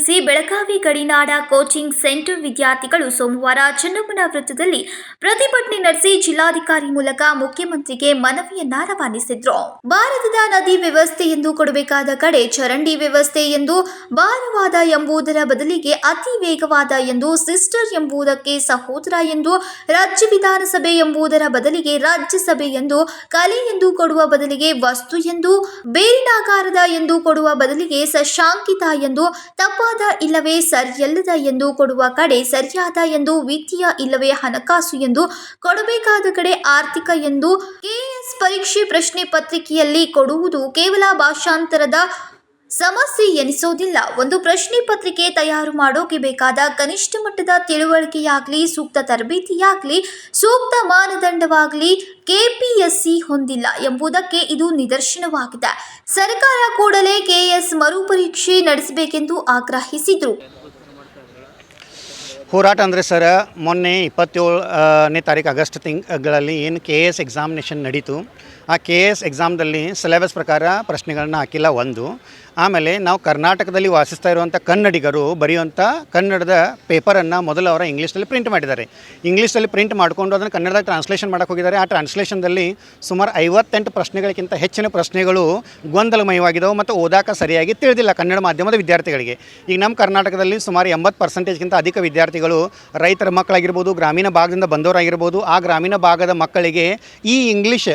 ಆಗ್ರಹಿಸಿ ಬೆಳಗಾವಿ ಗಡಿನಾಡ coaching centre ವಿದ್ಯಾರ್ಥಿಗಳು ಸೋಮವಾರ ಚನ್ನಮ್ಮನ ವೃತ್ತದಲ್ಲಿ ಪ್ರತಿಭಟನೆ ನಡೆಸಿ ಜಿಲ್ಲಾಧಿಕಾರಿ ಮೂಲಕ ಮುಖ್ಯಮಂತ್ರಿಗೆ ಮನವಿಯನ್ನ ರವಾನಿಸಿದ್ರು. ಭಾರತದ ನದಿ ವ್ಯವಸ್ಥೆ ಎಂದು ಕೊಡಬೇಕಾದ ಕಡೆ ಚರಂಡಿ ವ್ಯವಸ್ಥೆ ಎಂದು, ಭಾರವಾದ ಎಂಬುದರ ಬದಲಿಗೆ ಅತಿ ವೇಗವಾದ ಎಂದು ಸಿಸ್ಟರ್ ಎಂಬುದಕ್ಕೆ ಸಹೋದರ ಎಂದು, ರಾಜ್ಯ ವಿಧಾನಸಭೆ ಎಂಬುದರ ಬದಲಿಗೆ ರಾಜ್ಯಸಭೆ ಎಂದು, ಕಲೆ ಎಂದು ಕೊಡುವ ಬದಲಿಗೆ ವಸ್ತು ಎಂದು ಬೇರಿನಾಕಾರದ ಎಂದು ಕೊಡುವ ಬದಲಿಗೆ ಸಶಾಂಕಿತ ಎಂದು ತಪ್ಪಾದ ಇಲ್ಲವೇ ಸರಿಯಲ್ಲದ ಎಂದು ಕೊಡುವ ಕಡೆ ಸರಿಯಾದ ಎಂದು, ವಿತ್ತೀಯ ಇಲ್ಲವೇ ಹಣಕಾಸು ಎಂದು, ಕೊಡಬೇಕಾದ ಕಡೆ ಆರ್ಥಿಕ ಎಂದು, ಕೆಎಸ್ ಪರೀಕ್ಷೆ ಪ್ರಶ್ನೆ ಪತ್ರಿಕೆಯಲ್ಲಿ ಕೊಡುವುದು ಕೇವಲ ಭಾಷಾಂತರದ ಸಮಸ್ಯೆ ಎನಿಸೋದಿಲ್ಲ. ಒಂದು ಪ್ರಶ್ನೆ ಪತ್ರಿಕೆ ತಯಾರು ಮಾಡೋಕೆ ಬೇಕಾದ ಕನಿಷ್ಠ ಮಟ್ಟದ ತಿಳುವಳಿಕೆಯಾಗಲಿ, ಸೂಕ್ತ ತರಬೇತಿಯಾಗಲಿ, ಸೂಕ್ತ ಮಾನದಂಡವಾಗಲಿ ಕೆಪಿಎಸ್ಸಿ ಹೊಂದಿಲ್ಲ ಎಂಬುದಕ್ಕೆ ಇದು ನಿದರ್ಶನವಾಗಿದೆ. ಸರ್ಕಾರ ಕೂಡಲೇ ಕೆಎಸ್ ಮರುಪರೀಕ್ಷೆ ನಡೆಸಬೇಕೆಂದು ಆಗ್ರಹಿಸಿದರು. ಹೋರಾಟ ಅಂದರೆ ಸರ್, ಮೊನ್ನೆ ಇಪ್ಪತ್ತೇಳನೇ ತಾರೀಕು ಆಗಸ್ಟ್ ತಿಂಗಳಲ್ಲಿ ಏನು ಕೆ ಎಸ್ ಎಕ್ಸಾಮಿನೇಷನ್ ನಡೀತು. ಆ ಕೆ ಎಸ್ ಎಕ್ಸಾಮ್ದಲ್ಲಿ ಸಿಲೆಬಸ್ ಪ್ರಕಾರ ಪ್ರಶ್ನೆಗಳನ್ನ ಹಾಕಿಲ್ಲ ಒಂದು. ಆಮೇಲೆ ನಾವು ಕರ್ನಾಟಕದಲ್ಲಿ ವಾಸಿಸ್ತಾ ಇರುವಂಥ ಕನ್ನಡಿಗರು ಬರೆಯುವಂಥ ಕನ್ನಡದ ಪೇಪರನ್ನು ಮೊದಲು ಅವರ ಇಂಗ್ಲೀಷ್ನಲ್ಲಿ ಪ್ರಿಂಟ್ ಮಾಡಿದ್ದಾರೆ. ಇಂಗ್ಲೀಷ್ನಲ್ಲಿ ಪ್ರಿಂಟ್ ಮಾಡಿಕೊಂಡು ಅದನ್ನು ಕನ್ನಡದಾಗ ಟ್ರಾನ್ಸ್ಲೇಷನ್ ಮಾಡೋಕೆ ಹೋಗಿದ್ದಾರೆ. ಆ ಟ್ರಾನ್ಸ್ಲೇಷನ್ದಲ್ಲಿ ಸುಮಾರು ಐವತ್ತೆಂಟು ಪ್ರಶ್ನೆಗಳಿಗಿಂತ ಹೆಚ್ಚಿನ ಪ್ರಶ್ನೆಗಳು ಗೊಂದಲಮಯವಾಗಿದ್ದವು ಮತ್ತು ಓದಾಕ ಸರಿಯಾಗಿ ತಿಳಿದಿಲ್ಲ ಕನ್ನಡ ಮಾಧ್ಯಮದ ವಿದ್ಯಾರ್ಥಿಗಳಿಗೆ. ಈಗ ನಮ್ಮ ಕರ್ನಾಟಕದಲ್ಲಿ ಸುಮಾರು ಎಂಬತ್ತು ಪರ್ಸೆಂಟೇಜ್ಗಿಂತ ಅಧಿಕ ವಿದ್ಯಾರ್ಥಿಗಳು ರೈತರ ಮಕ್ಕಳಾಗಿರ್ಬೋದು, ಗ್ರಾಮೀಣ ಭಾಗದಿಂದ ಬಂದವರಾಗಿರ್ಬೋದು, ಆ ಗ್ರಾಮೀಣ ಭಾಗದ ಮಕ್ಕಳಿಗೆ ಈ ಇಂಗ್ಲೀಷ್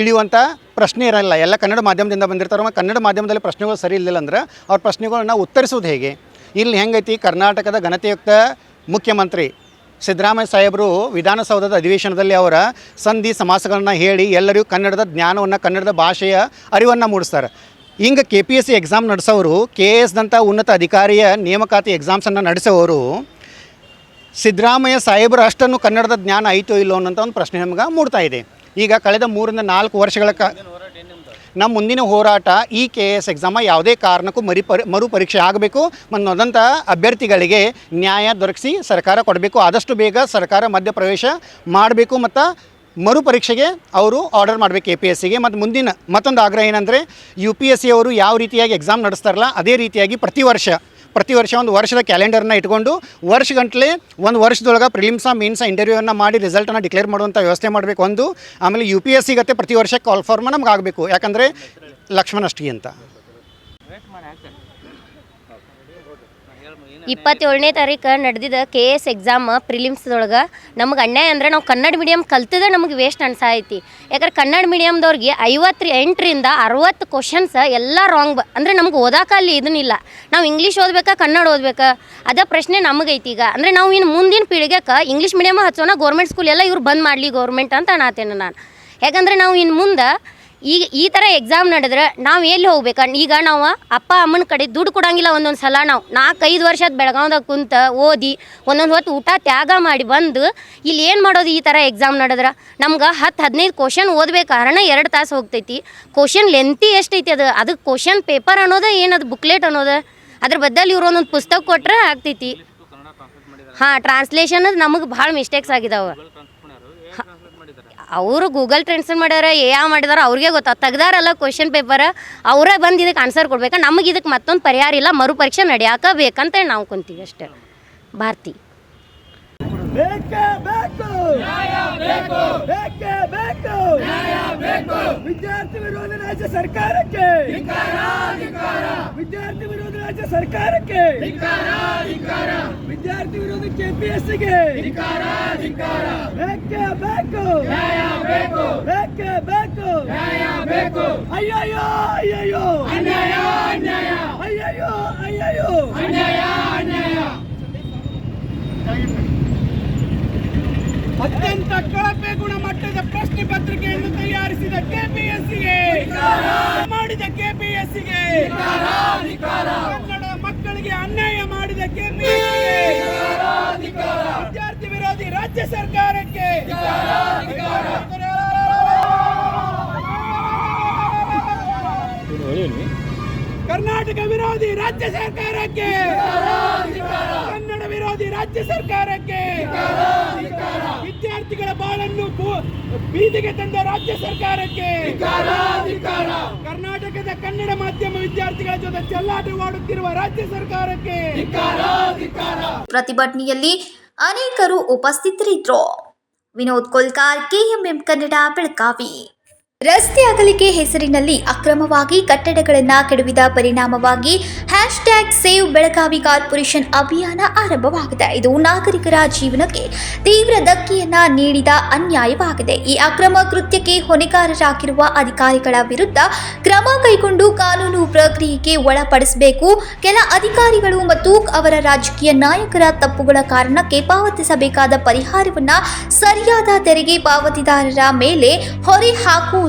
ತಿಳಿಯುವಂಥ ಪ್ರಶ್ನೆ ಇರಲ್ಲ. ಎಲ್ಲ ಕನ್ನಡ ಮಾಧ್ಯಮದಿಂದ ಬಂದಿರ್ತಾರೆ ಮತ್ತು ಕನ್ನಡ ಮಾಧ್ಯಮದಲ್ಲಿ ಪ್ರಶ್ನೆಗಳು ಸರಿ ಇರಲಿಲ್ಲ ಅಂದ್ರೆ ಅವ್ರ ಪ್ರಶ್ನೆಗಳನ್ನ ಉತ್ತರಿಸೋದು ಹೇಗೆ? ಇಲ್ಲಿ ಹೆಂಗೈತಿ? ಕರ್ನಾಟಕದ ಘನತೆಯುಕ್ತ ಮುಖ್ಯಮಂತ್ರಿ ಸಿದ್ದರಾಮಯ್ಯ ಸಾಹೇಬರು ವಿಧಾನಸೌಧದ ಅಧಿವೇಶನದಲ್ಲಿ ಅವರ ಸಂಧಿ ಸಮಾಸಗಳನ್ನು ಹೇಳಿ ಎಲ್ಲರಿಗೂ ಕನ್ನಡದ ಜ್ಞಾನವನ್ನು, ಕನ್ನಡದ ಭಾಷೆಯ ಅರಿವನ್ನು ಮೂಡಿಸ್ತಾರೆ. ಹಿಂಗೆ K P S C exam ನಡೆಸೋರು K A ಎಸ್ದಂಥ ಉನ್ನತ ಅಧಿಕಾರಿಯ ನೇಮಕಾತಿ ಎಕ್ಸಾಮ್ಸನ್ನು ನಡೆಸೋರು ಸಿದ್ದರಾಮಯ್ಯ ಸಾಹೇಬರು ಅಷ್ಟನ್ನು ಕನ್ನಡದ ಜ್ಞಾನ ಐತೋ ಇಲ್ಲೋ ಅನ್ನೋಂಥ ಒಂದು ಪ್ರಶ್ನೆ ನಮ್ಗೆ ಮೂಡ್ತಾ ಇದೆ. ಈಗ ಕಳೆದ ಮೂರಿಂದ ನಾಲ್ಕು ವರ್ಷಗಳ ಕ ನಮ್ಮ ಮುಂದಿನ ಹೋರಾಟ ಈ ಕೆ ಎಸ್ ಎಕ್ಸಾಮ ಯಾವುದೇ ಕಾರಣಕ್ಕೂ ಮರಿ ಮರುಪರೀಕ್ಷೆ ಮರು ಪರೀಕ್ಷೆ ಆಗಬೇಕು ಮತ್ತು ಅಭ್ಯರ್ಥಿಗಳಿಗೆ ನ್ಯಾಯ ದೊರಕಿಸಿ ಸರ್ಕಾರ ಕೊಡಬೇಕು. ಆದಷ್ಟು ಬೇಗ ಸರ್ಕಾರ ಮಧ್ಯಪ್ರವೇಶ ಮಾಡಬೇಕು ಮತ್ತು ಮರುಪರೀಕ್ಷೆಗೆ ಅವರು ಆರ್ಡರ್ ಮಾಡಬೇಕು ಎ ಪಿ ಎಸ್ ಸಿಗೆ ಮತ್ತು ಮುಂದಿನ ಮತ್ತೊಂದು ಆಗ್ರಹ ಏನಂದರೆ ಯು ಪಿ ಎಸ್ ಸಿ ಅವರು ಯಾವ ರೀತಿಯಾಗಿ ಎಕ್ಸಾಮ್ ನಡೆಸ್ತಾರಲ್ಲ, ಅದೇ ರೀತಿಯಾಗಿ ಪ್ರತಿ ವರ್ಷ ಪ್ರತಿ ವರ್ಷ ಒಂದು ವರ್ಷದ ಕ್ಯಾಲೆಂಡರ್ನ ಇಟ್ಕೊಂಡು ವರ್ಷಗಂಟ್ಲೆ ಒಂದು ವರ್ಷದೊಳಗೆ ಪ್ರಿಲಿಮ್ಸ ಮೀನ್ಸ ಇಂಟರ್ವ್ಯೂವನ್ನು ಮಾಡಿ ರಿಸಲ್ಟನ್ನು ಡಿಕ್ಲೇರ್ ಮಾಡುವಂಥ ವ್ಯವಸ್ಥೆ ಮಾಡಬೇಕು ಒಂದು. ಆಮೇಲೆ ಯು ಪಿ ಎಸ್ ಸಿಗತ್ತೆ ಪ್ರತಿ ವರ್ಷ ಕಾಲ್ ಫಾರ್ಮ್ ನಮ್ಗೆ ಆಗಬೇಕು. ಯಾಕಂದರೆ ಲಕ್ಷ್ಮಣ ಅಷ್ಟಿ ಅಂತ. ಇಪ್ಪತ್ತೇಳನೇ ತಾರೀಕು ನಡೆದಿದ್ದ ಕೆ ಎಸ್ ಎಕ್ಸಾಮ್ ಪ್ರಿಲಿಮ್ಸ್ದೊಳಗೆ ನಮಗೆ ಅನ್ಯಾಯ ಅಂದ್ರೆ ನಾವು ಕನ್ನಡ ಮೀಡಿಯಮ್ ಕಲ್ತಿದ್ರೆ ನಮಗೆ ವೇಸ್ಟ್ ಅನ್ಸಾಯ್ತಿ ಯಾಕಂದ್ರೆ ಕನ್ನಡ ಮೀಡಿಯಮ್ದವ್ರಿಗೆ ಐವತ್ತು ಎಂಟರಿಂದ ಅರವತ್ತು ಕ್ವಶನ್ಸ್ ಎಲ್ಲ ರಾಂಗ್ ಬ ಅಂದರೆ ನಮ್ಗೆ ಓದಾಕ ಅಲ್ಲಿ ಇದನ್ನಿಲ್ಲ ನಾವು ಇಂಗ್ಲೀಷ್ ಓದ್ಬೇಕಾ, ಕನ್ನಡ ಓದ್ಬೇಕಾ? ಅದೇ ಪ್ರಶ್ನೆ ನಮಗೈತಿ ಈಗ. ಅಂದರೆ ನಾವು ಇನ್ನು ಮುಂದಿನ ಪೀಳಿಗೆಗೆ ಇಂಗ್ಲೀಷ್ ಮೀಡಿಯಮ್ ಹಚ್ಚೋಣ ಗೌರ್ಮೆಂಟ್ ಸ್ಕೂಲ್ ಎಲ್ಲ ಇವ್ರು ಬಂದ್ ಮಾಡಲಿ ಗೌರ್ಮೆಂಟ್ ಅಂತ ಅನ್ನತ್ತೇನೆ ನಾನು. ಯಾಕಂದ್ರೆ ನಾವು ಇನ್ನು ಮುಂದೆ ಈಗ ಈ ಥರ ಎಕ್ಸಾಮ್ ನಡೆದ್ರೆ ನಾವು ಎಲ್ಲಿ ಹೋಗ್ಬೇಕು? ಈಗ ನಾವು ಅಪ್ಪ, ಅಮ್ಮನ ಕಡೆ ದುಡ್ಡು ಕೊಡಂಗಿಲ್ಲ ಒಂದೊಂದು ಸಲ ನಾವು. ನಾಲ್ಕೈದು ವರ್ಷದ ಬೆಳಗಾವ್ದಾಗ ಕುಂತ ಓದಿ ಒಂದೊಂದು ಹೊತ್ತು ಊಟ ತ್ಯಾಗ ಮಾಡಿ ಬಂದು ಇಲ್ಲಿ ಏನು ಮಾಡೋದು ಈ ಥರ ಎಕ್ಸಾಮ್ ನಡೆದ್ರೆ? ನಮ್ಗೆ ಹತ್ತು ಹದಿನೈದು ಕ್ವಶನ್ ಓದ್ಬೇಕು ಕಾರಣ ಎರಡು ತಾಸು ಹೋಗ್ತೈತಿ. ಕ್ವಶನ್ ಲೆಂತಿ ಎಷ್ಟೈತಿ ಅದು? ಅದಕ್ಕೆ ಕ್ವಶನ್ ಪೇಪರ್ ಅನ್ನೋದು ಏನದು ಬುಕ್ಲೆಟ್ ಅನ್ನೋದು? ಅದ್ರ ಬದಲು ಇವ್ರು ಒಂದೊಂದು ಪುಸ್ತಕ ಕೊಟ್ಟರೆ ಆಗ್ತೈತಿ. ಹಾಂ ಟ್ರಾನ್ಸ್ಲೇಷನ್ ನಮಗೆ ಭಾಳ ಮಿಸ್ಟೇಕ್ಸ್ ಆಗಿದಾವೆ. ಅವರು ಗೂಗಲ್ ಟ್ರಾನ್ಸ್ಲೇಟ್ ಮಾಡ್ಯಾರ, ಎ ಆ ಮಾಡಿದಾರ, ಅವ್ರಿಗೆ ಗೊತ್ತಾ ತೆಗ್ದಾರಲ್ಲ ಕ್ವಶನ್ ಪೇಪರ್ ಅವರೇ ಬಂದು ಇದಕ್ಕೆ ಆನ್ಸರ್ ಕೊಡ್ಬೇಕು? ನಮಗೆ ಇದಕ್ಕೆ ಮತ್ತೊಂದು ಪರಿಹಾರ ಇಲ್ಲ ಮರು ಪರೀಕ್ಷೆ ನಡೆಯಾಕ ಬೇಕಂತ ನಾವು ಕುಂತೀವಿ ಅಷ್ಟೇ. ಭಾರತಿ. ವಿದ್ಯಾರ್ಥಿ ವಿರೋಧಿ ರಾಜ್ಯ ಸರ್ಕಾರಕ್ಕೆ! ವಿದ್ಯಾರ್ಥಿ ರಾಜ್ಯ ಸರ್ಕಾರಕ್ಕೆ. ವಿದ್ಯಾರ್ಥಿ ವಿರೋಧಿ ಕೆಪಿಎಸ್ಸಿಗೆ. ಬೇಕೇ ಬೇಕು. ಬೇಕು. ಬೇಕೇ ಅಯ್ಯಯ್ಯೋ ಅಯ್ಯಯ್ಯೋ. ಅಯ್ಯಯ್ಯೋ ಅಯ್ಯಯ್ಯೋ. ಅತ್ಯಂತ ಕಳಪೆ ಗುಣಮಟ್ಟದ ಪ್ರಶ್ನೆ ಪತ್ರಿಕೆಯನ್ನು ತಯಾರಿಸಿದ ಕೆಪಿಎಸ್ಸಿಗೆ ಮಾಡಿದ ಕೆಪಿಎಸ್ಸಿಗೆ ಕನ್ನಡ ಮಕ್ಕಳಿಗೆ ಅನ್ಯಾಯ ಮಾಡಿದ ಕೆಪಿಎಸ್ಸಿಗೆ ವಿದ್ಯಾರ್ಥಿ ವಿರೋಧಿ ರಾಜ್ಯ ಸರ್ಕಾರಕ್ಕೆ. ಕರ್ನಾಟಕ ವಿರೋಧಿ ರಾಜ್ಯ ಸರ್ಕಾರಕ್ಕೆ. ರಾಜ್ಯ ಸರ್ಕಾರಕ್ಕೆ ವಿದ್ಯಾರ್ಥಿಗಳ ಬಾಳನ್ನು ಬೀದಿಗೆ ತಂದ ರಾಜ್ಯ ಸರ್ಕಾರಕ್ಕೆ ಕರ್ನಾಟಕದ ಕನ್ನಡ ಮಾಧ್ಯಮ ವಿದ್ಯಾರ್ಥಿಗಳ ಜೊತೆ ಚೆಲ್ಲಾಟವಾಡುತ್ತಿರುವ ರಾಜ್ಯ ಸರ್ಕಾರಕ್ಕೆ ಪ್ರತಿಭಟನೆಯಲ್ಲಿ ಅನೇಕರು ಉಪಸ್ಥಿತರಿದ್ರು ವಿನೋದ್ ಕೋಲ್ಕಾರ್, ಕೆಎಂಎಂ ಕನ್ನಡ ಬೆಳಗಾವಿ. ರಸ್ತೆ ಅಗಲಿಕೆ ಹೆಸರಿನಲ್ಲಿ ಅಕ್ರಮವಾಗಿ ಕಟ್ಟಡಗಳನ್ನು ಕೆಡವಿದ ಪರಿಣಾಮವಾಗಿ hash tag save Belagavi corporation ಅಭಿಯಾನ ಆರಂಭವಾಗಿದೆ. ಇದು ನಾಗರಿಕರ ಜೀವನಕ್ಕೆ ತೀವ್ರ ಧಕ್ಕೆಯನ್ನ ನೀಡಿದ ಅನ್ಯಾಯವಾಗಿದೆ. ಈ ಅಕ್ರಮ ಕೃತ್ಯಕ್ಕೆ ಹೊಣೆಗಾರರಾಗಿರುವ ಅಧಿಕಾರಿಗಳ ವಿರುದ್ಧ ಕ್ರಮ ಕೈಗೊಂಡು ಕಾನೂನು ಪ್ರಕ್ರಿಯೆಗೆ ಒಳಪಡಿಸಬೇಕು. ಕೆಲ ಅಧಿಕಾರಿಗಳು ಮತ್ತು ಅವರ ರಾಜಕೀಯ ನಾಯಕರ ತಪ್ಪುಗಳ ಕಾರಣಕ್ಕೆ ಪಾವತಿಸಬೇಕಾದ ಪರಿಹಾರವನ್ನ ಸರಿಯಾದ ತೆರಿಗೆ ಪಾವತಿದಾರರ ಮೇಲೆ ಹೊರೆ ಹಾಕುವುದು